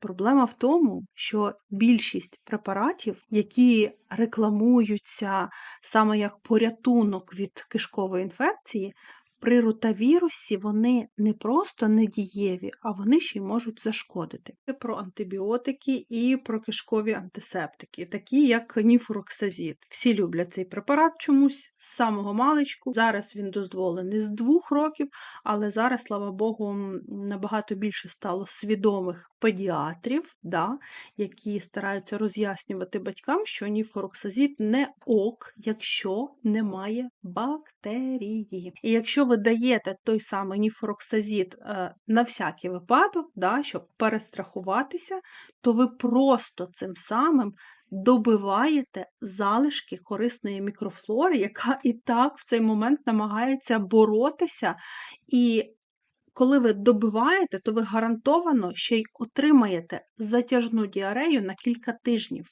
Проблема в тому, що більшість препаратів, які рекламуються саме як порятунок від кишкової інфекції, при ротавірусі вони не просто недієві, а вони ще й можуть зашкодити. Це Про антибіотики і про кишкові антисептики, такі як ніфуроксазід. Всі люблять цей препарат чомусь з самого маличку. Зараз він дозволений з двох років, але зараз, слава Богу, набагато більше стало свідомих педіатрів, да, які стараються роз'яснювати батькам, що ніфуроксазід не ок, якщо немає бактерії. І якщо ви даєте той самий ніфуроксазід е, на всякий випадок, да, щоб перестрахуватися, то ви просто цим самим добиваєте залишки корисної мікрофлори, яка і так в цей момент намагається боротися. І коли ви добиваєте, то ви гарантовано ще й отримаєте затяжну діарею на кілька тижнів.